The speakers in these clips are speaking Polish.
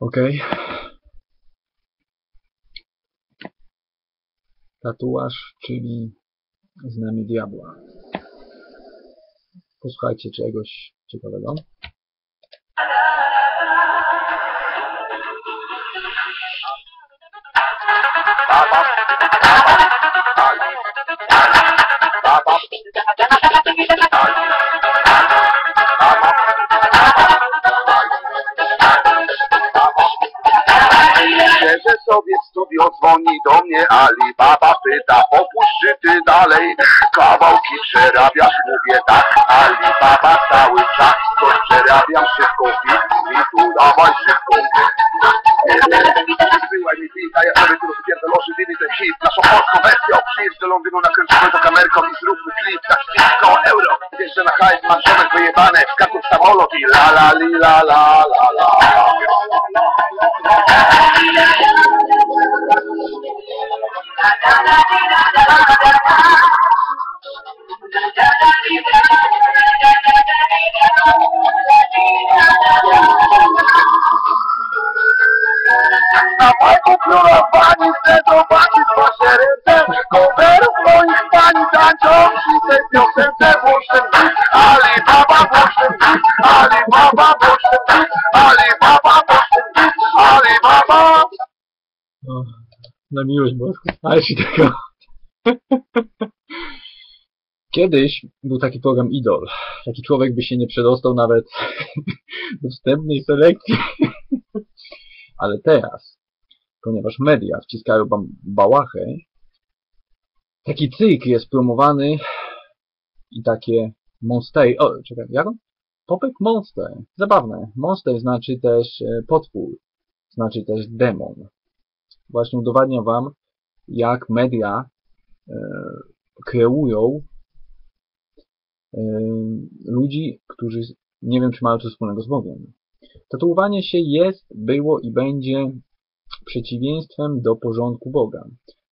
Okej. Tatuaż, czyli znamie diabła. Posłuchajcie czegoś ciekawego. Że Ali Baba pyta, opuszczy ty dalej Kawałki przerabiasz, mówię tak Ali Baba cały czas Coś przerabiam szybko, bit, bitu, dawaj szybko Była mi bita, ja sobie tu rozpierdolę żywili ten hit Naszą polską wersją Przyjedź do Londynu, nakręcimy to kamerką I zróbmy klip, tak blisko euro że na hajs mam żonek wyjebane Wskakuj w samolot i la la li la la la la Na Ali Baba włoszczem bit Ali Baba włoszczem bit Ali Baba O, na miłość boską. Ale się tego. Kiedyś był taki program Idol. Taki człowiek by się nie przedostał nawet do wstępnej selekcji. Ale teraz, ponieważ media wciskają wam bałachę, taki cykl jest promowany i takie monster. O, czekaj, jak on? Popek monster. Zabawne. Monster znaczy też e, potwór. Znaczy też demon właśnie udowadnia Wam, jak media e, kreują e, ludzi, którzy nie wiem, czy mają coś wspólnego z Bogiem. Tatuowanie się jest, było i będzie przeciwieństwem do porządku Boga.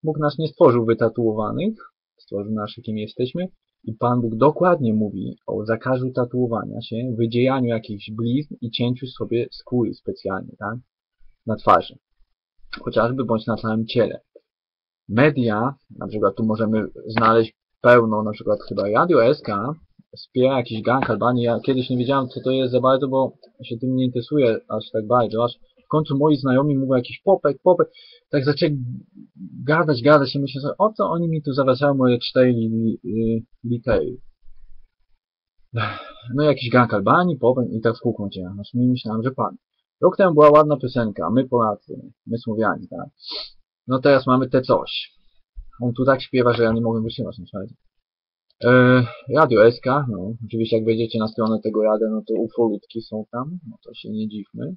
Bóg nas nie stworzył wytatuowanych, stworzył nas, jakim jesteśmy i Pan Bóg dokładnie mówi o zakazu tatuowania się, wydziejaniu jakichś blizn i cięciu sobie skóry specjalnie, tak? Na twarzy chociażby bądź na całym ciele. Media, na przykład tu możemy znaleźć pełno, na przykład chyba Radio SK wspiera jakiś gang Albanii. Ja kiedyś nie wiedziałem, co to jest za bardzo, bo się tym nie interesuję aż tak bardzo, aż końcu moi znajomi mówią jakiś popek, popek. Tak zaczęli gadać, gadać i myślę o co oni mi tu zawracają moje cztery li, li, litery. No jakiś gang Albanii, popek i tak w kółko cię. Aż mi myślałem, że pan. Rok temu była ładna piosenka, my Polacy, my Słowianie, tak. No teraz mamy te coś. On tu tak śpiewa, że ja nie mogę wytrzymać na słuchajcie. E, Radio SK, no, oczywiście jak wejdziecie na stronę tego radia, no to ufolutki są tam, no to się nie dziwmy.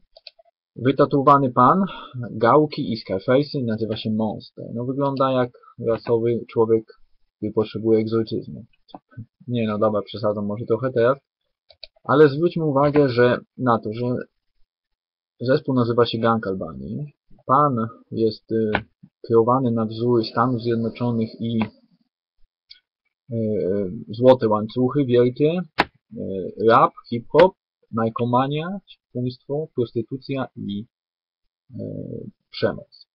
Wytatuowany pan, gałki i skyface'y, nazywa się Monster. No wygląda jak rasowy człowiek, który potrzebuje egzorcyzmu. Nie no, dobra, przesadzam może trochę teraz. Ale zwróćmy uwagę, że na to, że Zespół nazywa się Gang Albanii. Pan jest y, kreowany na wzór Stanów Zjednoczonych i y, y, złote łańcuchy wielkie, y, rap, hip-hop, narkomania, ćpuństwo, prostytucja i y, przemoc.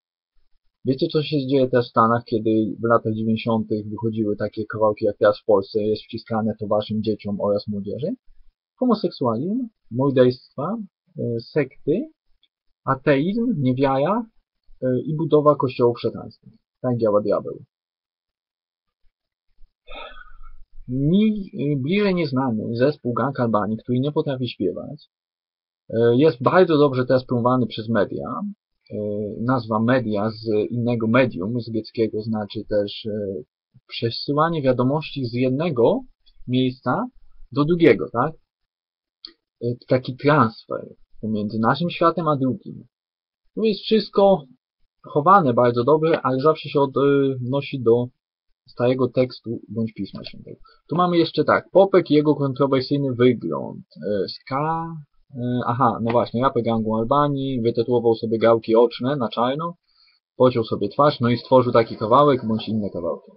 Wiecie co się dzieje teraz w Stanach, kiedy w latach 90. wychodziły takie kawałki jak teraz w Polsce, jest wciskane to waszym dzieciom oraz młodzieży? Homoseksualizm, morderstwa, y, sekty, ateizm, niewiara y, i budowa kościołów szatańskich. Tak działa diabeł. Mi bliżej nieznany zespół Gang Albanii, który nie potrafi śpiewać, jest bardzo dobrze teraz promowany przez media. Nazwa media z innego medium, z greckiego, znaczy też przesyłanie wiadomości z jednego miejsca do drugiego, tak? Taki transfer pomiędzy naszym światem a drugim. Tu jest wszystko chowane bardzo dobrze, ale zawsze się odnosi do starego tekstu bądź Pisma Świętego. Tu mamy jeszcze tak, Popek i jego kontrowersyjny wygląd. Ska, aha, no właśnie, rapę gangu Albanii, wytatuował sobie gałki oczne na czarno, pociął sobie twarz, no i stworzył taki kawałek bądź inne kawałki.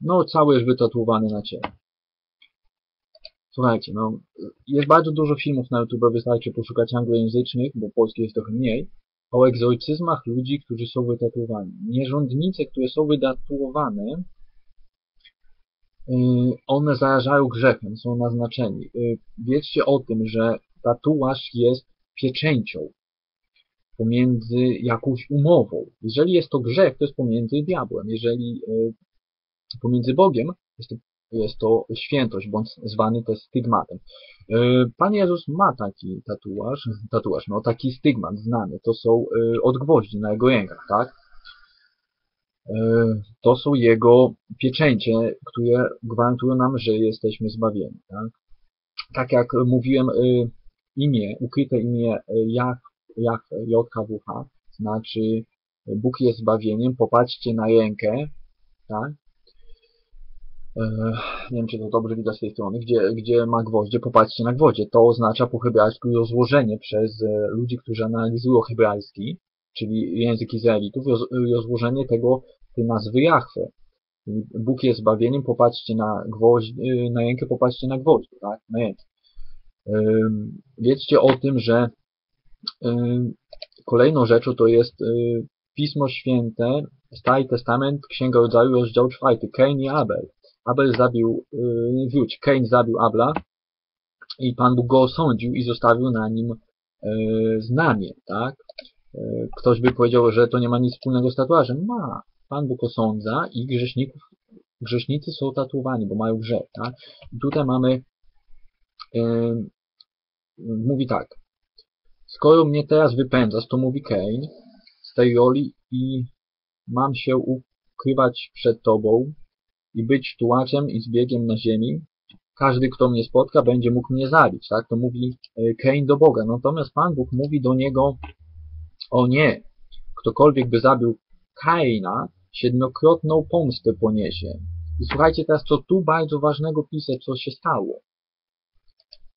No, cały jest wytatuowany na ciele. Słuchajcie, no, jest bardzo dużo filmów na YouTube, wystarczy poszukać anglojęzycznych, bo polskich jest trochę mniej, o egzorcyzmach ludzi, którzy są wytatuowani. Nierządnice, które są wytatuowane, one zarażają grzechem, są naznaczeni. Y, Wiedzcie o tym, że tatuaż jest pieczęcią pomiędzy jakąś umową. Jeżeli jest to grzech, to jest pomiędzy diabłem. Jeżeli y, pomiędzy Bogiem, jest to, jest to świętość, bądź zwany też stygmatem. Y, Pan Jezus ma taki tatuaż, tatuaż, no taki stygmat znany. To są y, od gwoździ na jego rękach, tak? Y, To są jego pieczęcie, które gwarantują nam, że jesteśmy zbawieni, tak? Tak jak mówiłem, y, imię, ukryte imię Jach, Jach, JHWH, znaczy Bóg jest zbawieniem, popatrzcie na rękę, tak? E, nie wiem, czy to dobrze widać z tej strony, gdzie, gdzie ma gwoździe, popatrzcie na gwoździe. To oznacza po hebrajsku rozłożenie przez e, ludzi, którzy analizują hebrajski, czyli język Izraelitów, roz, rozłożenie tego, nazwy. Czyli Bóg jest zbawieniem, popatrzcie na gwoźdź, e, na rękę, popatrzcie na gwoździe, tak, na rękę. Ym, Wiedzcie o tym, że kolejną rzeczą to jest y, Pismo Święte, Stary Testament, Księga Rodzaju, rozdział czwarty, Kain i Abel. Abel zabił, yy, wróć, Kain zabił Abla i Pan Bóg go osądził i zostawił na nim znamie, tak? Ktoś by powiedział, że to nie ma nic wspólnego z tatuażem. Ma. Pan Bóg osądza i grzeszników, grzesznicy są tatuowani, bo mają grzech, tak? I tutaj mamy, yy, mówi tak, skoro mnie teraz wypędzasz, to mówi Kain, z tej roli i mam się ukrywać przed Tobą, i być tułaczem i zbiegiem na ziemi. Każdy, kto mnie spotka, będzie mógł mnie zabić. Tak? To mówi e, Kain do Boga. Natomiast Pan Bóg mówi do niego, o nie, ktokolwiek by zabił Kaina, siedmiokrotną pomstę poniesie. I słuchajcie teraz, co tu bardzo ważnego pisze, co się stało.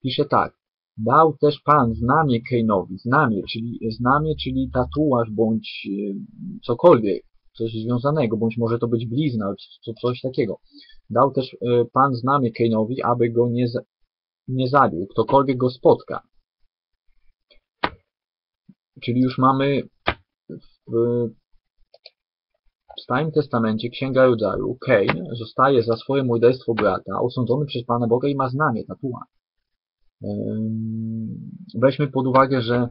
Pisze tak. Dał też Pan znamie Kainowi, znamie, czyli znamie, czyli tatuaż bądź e, cokolwiek, coś związanego, bądź może to być blizna, czy coś takiego. Dał też e, Pan znamie Kainowi, aby go nie, nie zabił, ktokolwiek go spotka. Czyli już mamy w, w Starym Testamencie Księga Rodzaju, Kain zostaje za swoje morderstwo brata osądzony przez Pana Boga i ma znamie, tatuaż. Weźmy pod uwagę, że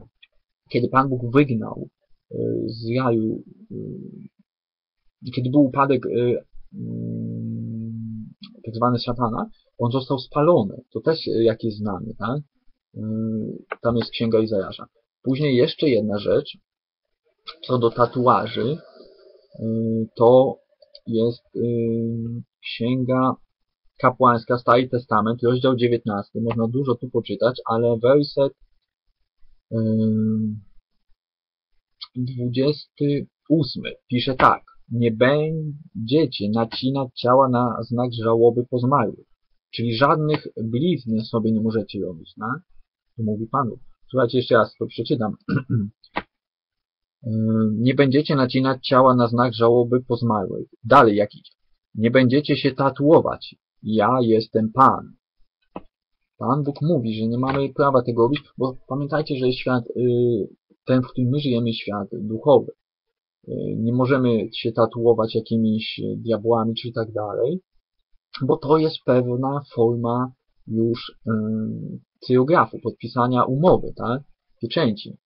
kiedy Pan Bóg wygnał e, z raju kiedy był upadek y, mm, tak zwany szatana, on został spalony. To też jakieś znamy, tak? Tam jest księga Izajasza. Później jeszcze jedna rzecz, co do tatuaży, to jest księga kapłańska, Stary Testament, rozdział 19. Można dużo tu poczytać, ale werset 28 pisze tak nie będziecie nacinać ciała na znak żałoby po zmarłych. Czyli żadnych blizn sobie nie możecie robić, tak? To mówi Panu. Słuchajcie, jeszcze raz to przeczytam. nie będziecie nacinać ciała na znak żałoby po. Dalej, jak idzie. Nie będziecie się tatuować. Ja jestem Pan. Pan Bóg mówi, że nie mamy prawa tego robić, bo pamiętajcie, że świat, y, ten, w którym my żyjemy, świat duchowy. Y, nie możemy się tatuować jakimiś diabłami czy tak dalej, bo to jest pewna forma już cyjografu, podpisania umowy, tak? Pieczęci.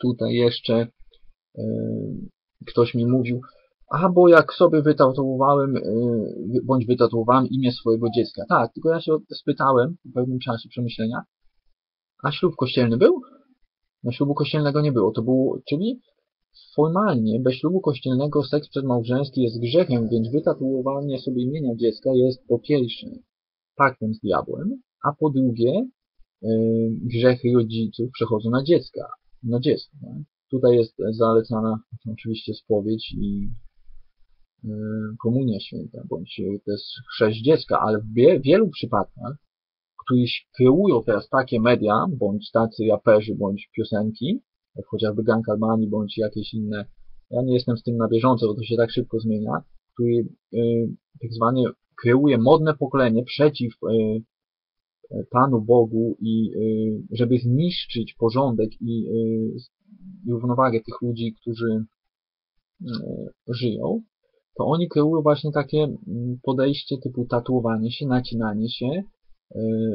Tutaj jeszcze ktoś mi mówił, a bo jak sobie wytatuowałem, y, bądź wytatuowałem imię swojego dziecka. Tak, tylko ja się spytałem w pewnym czasie przemyślenia, a ślub kościelny był? No ślubu kościelnego nie było. To było, czyli Formalnie, bez ślubu kościelnego seks przedmałżeński jest grzechem, więc wytatuowanie sobie imienia dziecka jest po pierwsze paktem z diabłem, a po drugie yy, grzechy rodziców przechodzą na dziecka. Na dziecko. Tak? Tutaj jest zalecana oczywiście spowiedź i yy, komunia święta, bądź też chrzest dziecka, ale w wie, wielu przypadkach, których kreują teraz takie media, bądź tacy raperzy, bądź piosenki, jak chociażby Gang Albanii bądź jakieś inne. Ja nie jestem z tym na bieżąco, bo to się tak szybko zmienia, który y, tak zwany kreuje modne pokolenie przeciw e, Panu Bogu i e, żeby zniszczyć porządek i, i równowagę tych ludzi, którzy e, żyją, to oni kreują właśnie takie mm, podejście typu tatuowanie się, nacinanie się,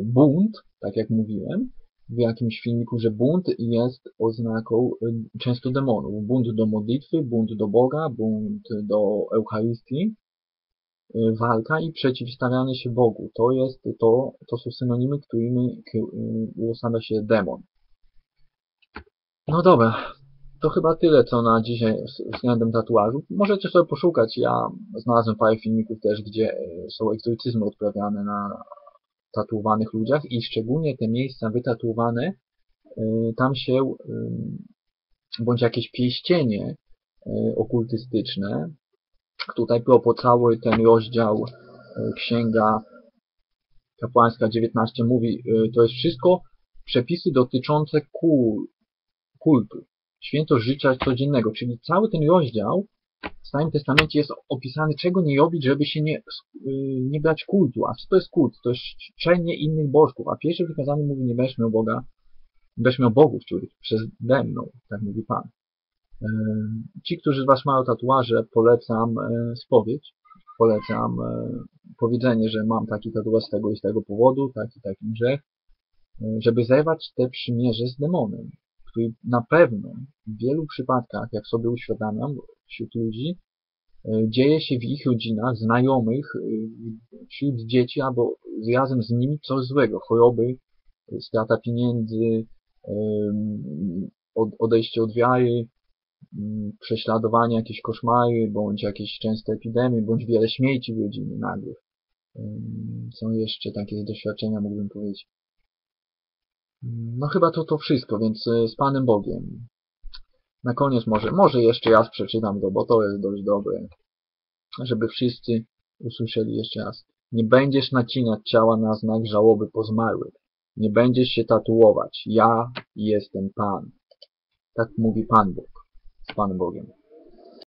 bunt, tak jak mówiłem, w jakimś filmiku, że bunt jest oznaką y, często demonów. Bunt do modlitwy, bunt do Boga, bunt do Eucharystii, y, walka i przeciwstawianie się Bogu. To jest to, to są synonimy, którymi y, uosabia się demon. No dobra, to chyba tyle, co na dzisiaj względem tatuażu. Możecie sobie poszukać, ja znalazłem parę filmików też, gdzie y, są egzorcyzmy odprawiane na tatuowanych ludziach i szczególnie te miejsca wytatuowane, y, tam się, y, bądź jakieś pieścienie y, okultystyczne. Tutaj propos cały ten rozdział Księga Kapłańska 19 mówi, to jest wszystko przepisy dotyczące kul, kultu, święto życia codziennego, czyli cały ten rozdział w Starym Testamencie jest opisane, czego nie robić, żeby się nie, nie brać kultu. A co to jest kult? To jest czczenie innych bożków. A pierwszy wykazany mówi, nie weźmy Boga, weźmy bogów, których przede mną, tak mówi Pan. Ci, którzy z Was mają tatuaże, polecam spowiedź. Polecam powiedzenie, że mam taki tatuaż z tego i z tego powodu, taki, taki grzech, żeby zerwać te przymierze z demonem, który na pewno w wielu przypadkach, jak sobie uświadamiam, wśród ludzi, dzieje się w ich rodzinach, znajomych, wśród dzieci, albo razem z nimi coś złego. Choroby, strata pieniędzy, odejście od wiary, prześladowanie, jakieś koszmary, bądź jakieś częste epidemie, bądź wiele śmierci w rodzinie nagłych. Są jeszcze takie doświadczenia, mógłbym powiedzieć. No chyba to to wszystko, więc z Panem Bogiem. Na koniec może, może jeszcze raz przeczytam go, bo to jest dość dobre. Żeby wszyscy usłyszeli jeszcze raz. Nie będziesz nacinać ciała na znak żałoby po zmarłych. Nie będziesz się tatuować. Ja jestem Pan. Tak mówi Pan Bóg. Z Panem Bogiem.